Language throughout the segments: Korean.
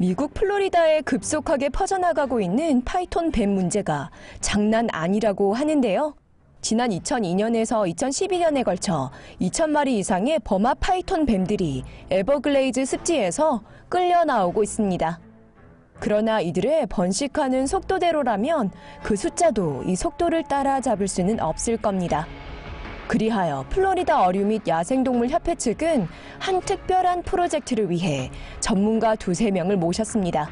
미국 플로리다에 급속하게 퍼져나가고 있는 파이톤 뱀 문제가 장난 아니라고 하는데요. 지난 2002년에서 2012년에 걸쳐 2,000마리 이상의 버마 파이톤 뱀들이 에버글레이즈 습지에서 끌려 나오고 있습니다. 그러나 이들의 번식하는 속도대로라면 그 숫자도 이 속도를 따라잡을 수는 없을 겁니다. 그리하여 플로리다 어류 및 야생동물 협회 측은 한 특별한 프로젝트를 위해 전문가 두세 명을 모셨습니다.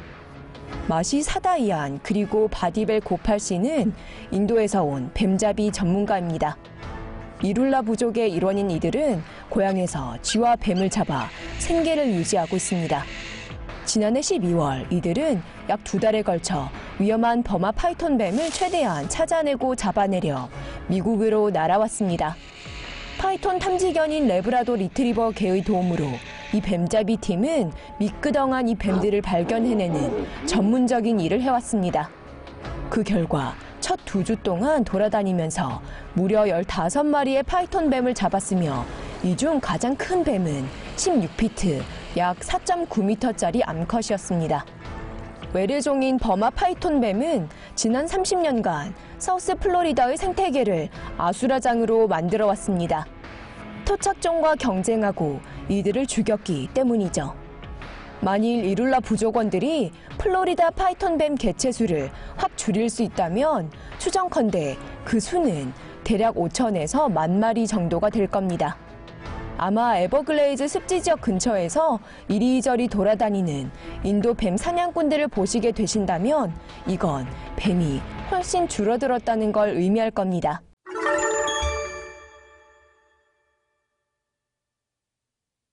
마시 사다이안 그리고 바디벨 고팔 씨는 인도에서 온 뱀잡이 전문가입니다. 이룰라 부족의 일원인 이들은 고향에서 쥐와 뱀을 잡아 생계를 유지하고 있습니다. 지난해 12월 이들은 약 두 달에 걸쳐 위험한 버마 파이톤 뱀을 최대한 찾아내고 잡아내려 미국으로 날아왔습니다. 파이톤 탐지견인 레브라도 리트리버 개의 도움으로 이 뱀잡이 팀은 미끄덩한 이 뱀들을 발견해내는 전문적인 일을 해왔습니다. 그 결과 첫 두 주 동안 돌아다니면서 무려 15마리의 파이톤 뱀을 잡았으며 이 중 가장 큰 뱀은 16피트, 약 4.9m짜리 암컷이었습니다. 외래종인 버마 파이톤 뱀은 지난 30년간 사우스 플로리다의 생태계를 아수라장으로 만들어 왔습니다. 토착종과 경쟁하고 이들을 죽였기 때문이죠. 만일 이룰라 부족원들이 플로리다 파이톤 뱀 개체수를 확 줄일 수 있다면 추정컨대 그 수는 대략 5천에서 만 마리 정도가 될 겁니다. 아마 에버글레이즈 습지 지역 근처에서 이리저리 돌아다니는 인도 뱀 사냥꾼들을 보시게 되신다면 이건 뱀이 훨씬 줄어들었다는 걸 의미할 겁니다.